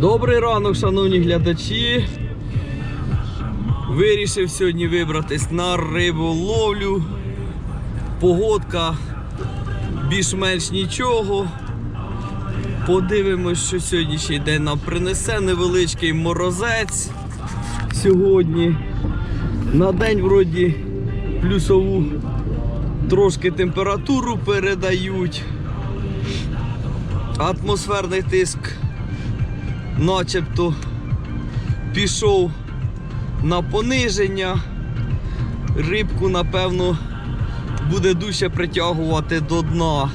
Добрий ранок, шановні глядачі. Вирішив сьогодні вибратись на риболовлю. Погодка більш-менш нічого. Подивимось, що сьогоднішній день нам принесе невеличкий морозець сьогодні. На день вроді плюсову трошки температуру передають. Атмосферний тиск начебто пішов на пониження. Рибку, напевно, буде дужче притягувати до дна.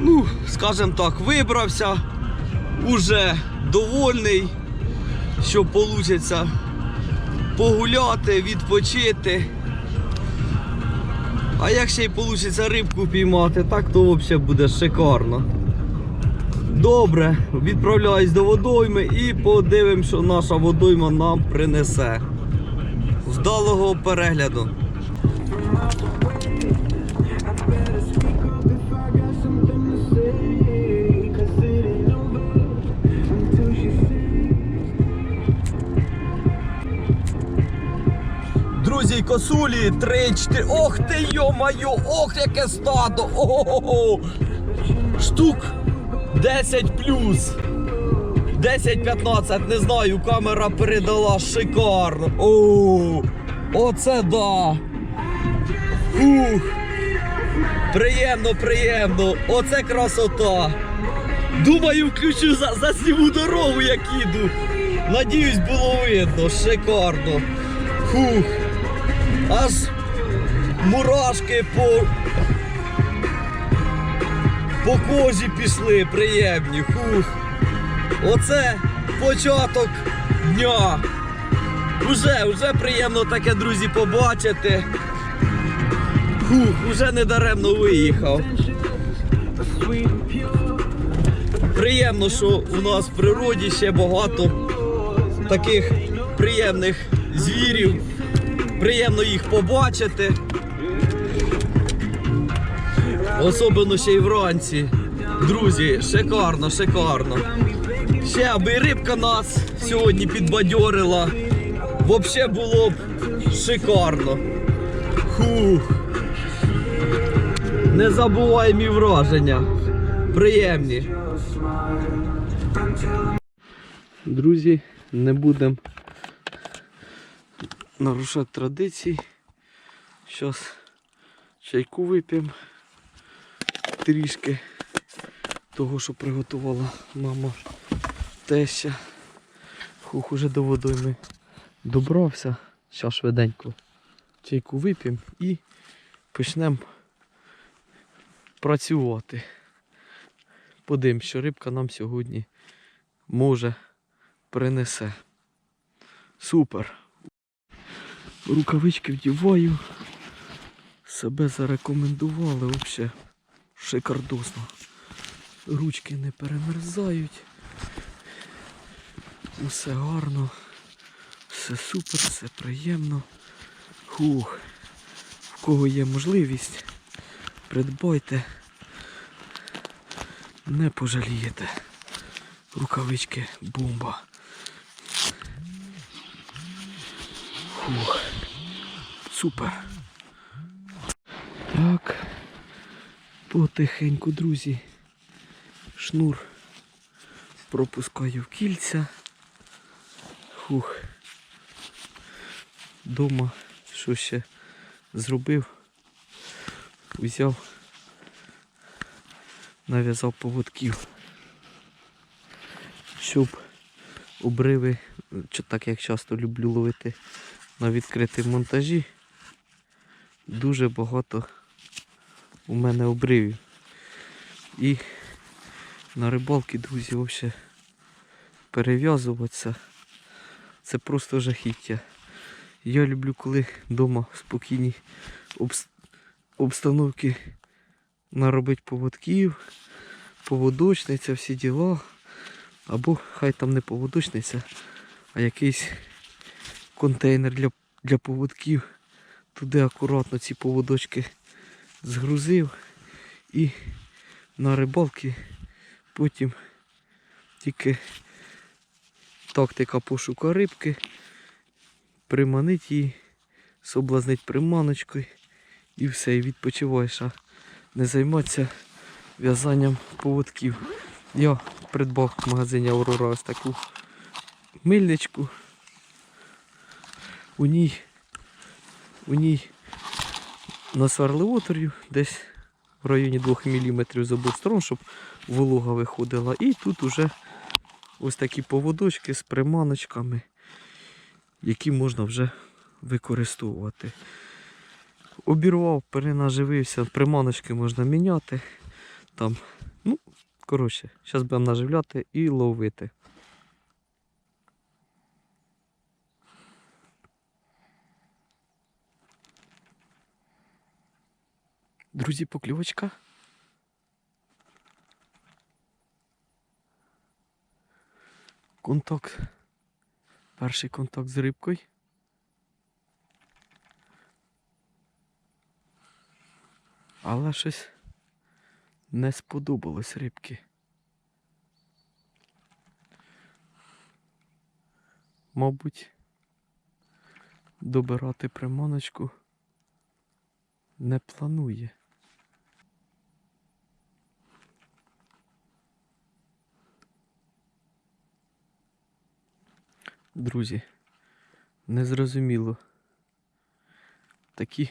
Ну, скажімо так, вибрався, уже довольний, що вийде погуляти, відпочити. А як ще й вийде рибку піймати, так то взагалі буде шикарно. Добре, відправляюсь до водойми і подивимось, що наша водойма нам принесе. Вдалого перегляду. Друзі, косулі, 3-4. Ох ти йо-майо, ох, яке стадо! Ого-го! Штук 10 плюс. 10-15, не знаю, камера передала шикарно. О, оце да. Ух. Приємно, приємно. Оце красота. Думаю, включу за, засніму дорогу, як їду. Надіюсь, було видно. Шикарно. Фух. Аж мурашки по по кожі пішли приємні. Хух. Оце початок дня. Уже, уже приємно таке, друзі, побачити. Хух, уже недаремно виїхав. Приємно, що у нас в природі ще багато таких приємних звірів. Приємно їх побачити. Особливо ще й вранці. Друзі, шикарно, шикарно. Ще аби рибка нас сьогодні підбадьорила. Взагалі було б шикарно. Хух. Незабуваємі враження. Приємні. Друзі, не будемо нарушати традиції. Зараз чайку вип'ємо трішки того, що приготувала мама теща. Хух, уже до водойми добрався. Зараз швиденько чайку вип'ємо і почнемо працювати. Подивимось, що рибка нам сьогодні може принесе. Супер. Рукавички вдіваю. Себе зарекомендували взагалі шикардосно. Ручки не перемерзають. Усе гарно, все супер, все приємно. Хух. В кого є можливість, придбайте. Не пожалієте. Рукавички бомба. Фух. Супер. Так. Потихеньку, друзі. Шнур пропускаю в кільця. Фух. Дома що ще зробив? Взяв, нав'язав поводків, щоб обриви, так як часто люблю ловити на відкритій монтажі, дуже багато у мене обривів. І на рибалки, друзі, взагалі перев'язуватися. Це просто жахіття. Я люблю, коли вдома спокійні обс- обстановки наробити поводків, поводочниця, всі діла. Або хай там не поводочниця, а якийсь контейнер для, для поводків. Туди акуратно ці поводочки згрузив і на рибалки потім Тільки тактика пошуку рибки, приманить її, соблазнить приманочкою і все, і відпочиваєш, а не займатися в'язанням поводків. Я придбав в магазині Аурора ось таку мильничку. У ній, у ній насварли отворів десь в районі 2 мм з обох сторон, щоб волога виходила. І тут уже ось такі поводочки з приманочками, які можна вже використовувати. Обірвав, перенаживився, приманочки можна міняти. Там, ну, коротше, зараз будемо наживляти і ловити. Друзі, покльовочка. Контакт. Перший контакт з рибкою. Але щось не сподобалось рибки. Мабуть, добирати приманочку не планує. Друзі, незрозуміло. Такі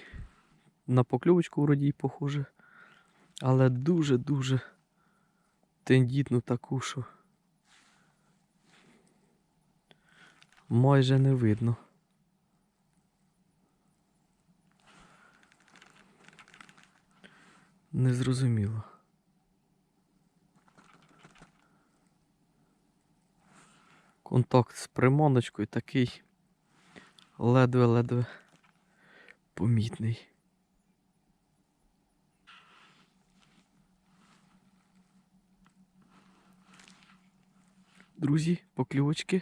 на покльовочку вроді й похоже, але дуже-дуже тендітну таку, що майже не видно. Незрозуміло. Контакт з приманочкою такий ледве-ледве помітний. Друзі, покльовочки.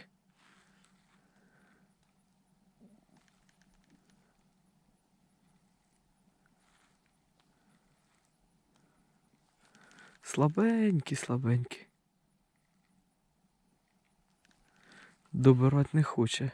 Слабенькі, слабенькі. Добирать не хоче.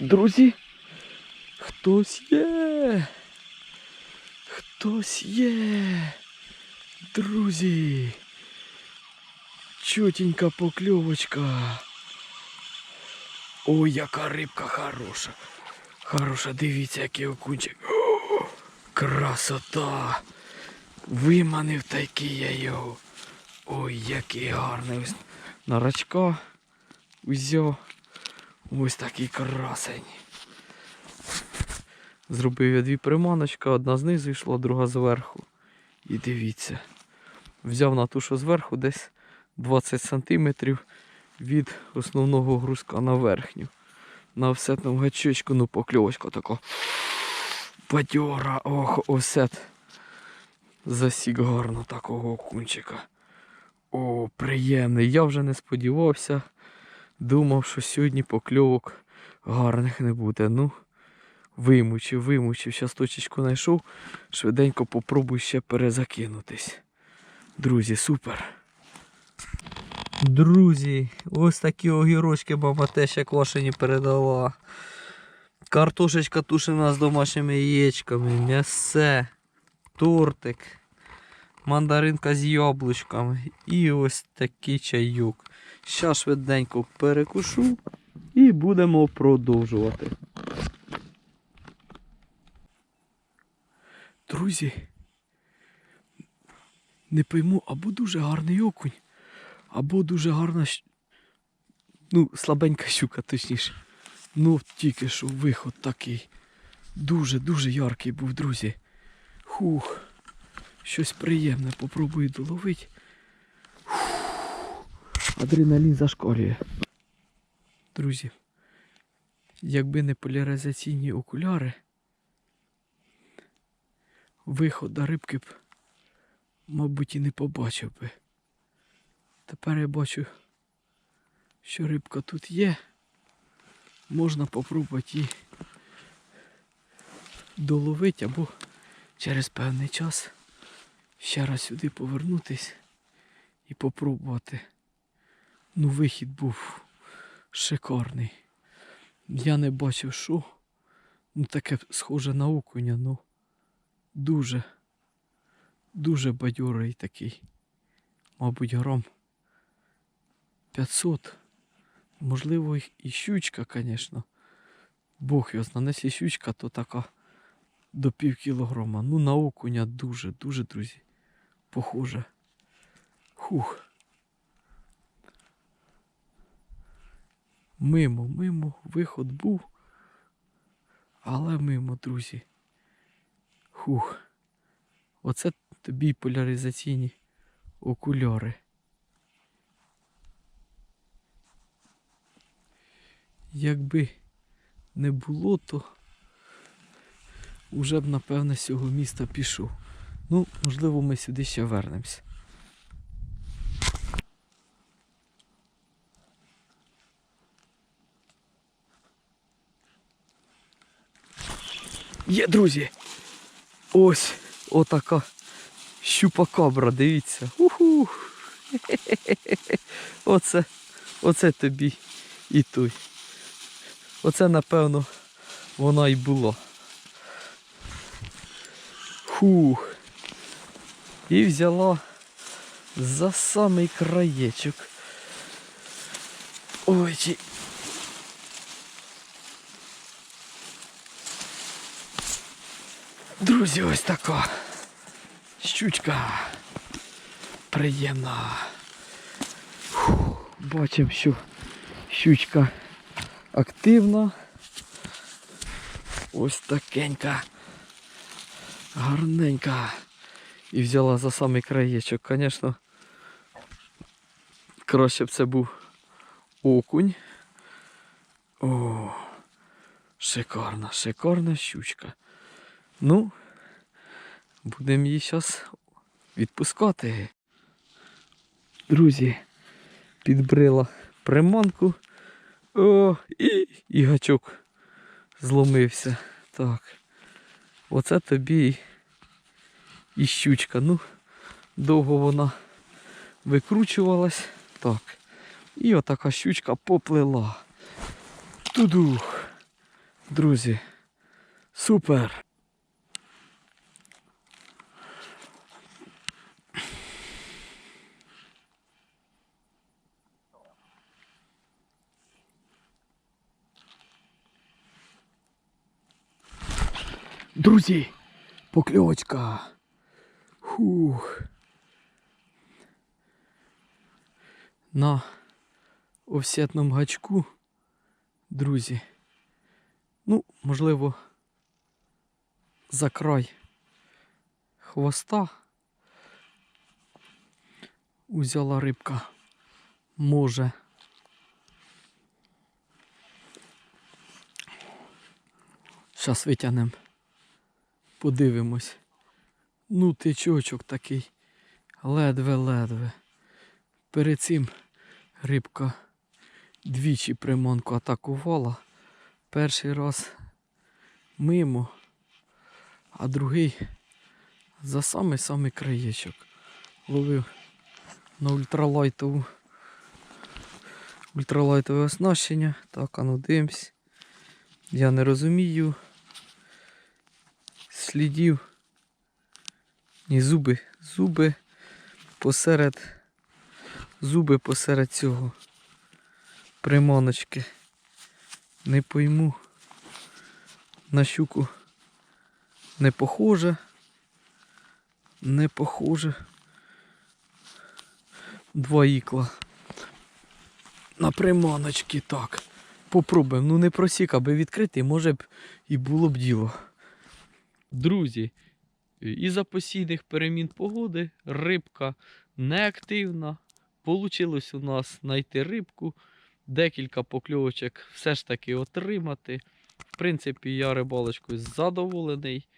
Друзі, хтось є. Хтось є. Друзі. Чотенька покльовочка. Ой, яка рибка хороша. Хороша, дивіться, який окунчик. О, красота. Виманив такий я його. Ой, який гарний. Ось на рачка узяв. Ось такий красень. Зробив я дві приманочки, одна знизу йшла, друга зверху. І дивіться. Взяв на ту, що зверху десь 20 см від основного грузка на верхню. На офсетному гачочку, ну покльовочка така. Бадьора, ох, офсет. Засік гарно такого окунчика. О, приємний. Я вже не сподівався. Думав, що сьогодні покльовок гарних не буде. Ну, вимучив, вимучив. Щас точечку знайшов. Швиденько попробую ще перезакинутись. Друзі, супер. Друзі, ось такі огірочки баба Теся квашені передала. Картошечка тушена з домашніми яєчками, м'ясе, тортик, мандаринка з яблучками і ось такий чайок. Щас швиденько перекушу і будемо продовжувати. Друзі, не пойму, або дуже гарний окунь, або дуже гарна, ну, слабенька щука, точніше. Ну, тільки що виход такий. Дуже-дуже яркий був, друзі. Хух. Щось приємне, попробую доловити. Адреналін зашкалює. Друзі, якби не поляризаційні окуляри, виходу рибки б, мабуть, і не побачив би. Тепер я бачу, що рибка тут є. Можна попробувати її доловити або через певний час ще раз сюди повернутись і попробувати. Ну, вихід був шикарний. Я не бачив, що. Ну, таке схоже на окуня, ну дуже, дуже бадьорий такий. Мабуть, грам 500. Можливо, і- щучка, звісно. Бог його якщо щучка, то така до пів кілограма. Ну, на окуня дуже, дуже, друзі. Похоже. Хух. Мимо, мимо, виход був. Але мимо, друзі. Хух. Оце тобі поляризаційні окуляри. Якби не було, то уже б, напевне, з цього міста пішов. Ну, можливо, ми сюди ще вернемось. Є, друзі! Ось отака щупакабра, дивіться. Уху! Оце, оце тобі і той. Оце, напевно, вона і була. Хух. І взяла за самий краєчок. Ой, чи... Друзі, ось така щучка. Приємна. Бачимо, що щучка активна. Ось такенька. Гарненька. І взяла за самий краєчок. Звісно, краще б це був окунь. О, шикарна, шикарна щучка. Ну, будемо її зараз відпускати. Друзі, підбрила приманку. О, і, і гачок зломився. Так. Оце тобі і, щучка. Ну, довго вона викручувалась. Так. І отака щучка поплила. Тудух. Друзі. Супер. Друзі, покльовочка. Хух. На офсетному гачку, друзі. Ну, можливо, за край хвоста узяла рибка. Може. Зараз витягнемо. Подивимось. Ну, тичочок такий. Ледве-ледве. Перед цим рибка двічі приманку атакувала. Перший раз мимо, а другий за самий-самий краєчок. Ловив на ультралайтову. Ультралайтове оснащення. Так, а ну дивимось. Я не розумію слідів. Ні, зуби, зуби посеред, зуби посеред цього приманочки. Не пойму. На щуку не похоже. Не похоже. Два ікла. На приманочки так. Попробуємо. Ну не просік, аби відкрити, може б і було б діло. Друзі, із-за постійних перемін погоди рибка неактивна. Получилось у нас знайти рибку, декілька покльовочок все ж таки отримати. В принципі, я рибалочкою задоволений.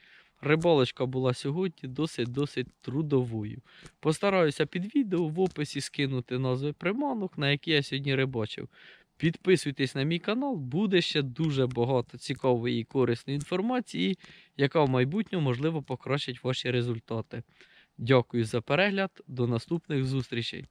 Рибалочка була сьогодні досить-досить трудовою. Постараюся під відео в описі скинути назви приманок, на які я сьогодні рибачив. Підписуйтесь на мій канал, буде ще дуже багато цікавої і корисної інформації, яка в майбутньому можливо покращить ваші результати. Дякую за перегляд, до наступних зустрічей!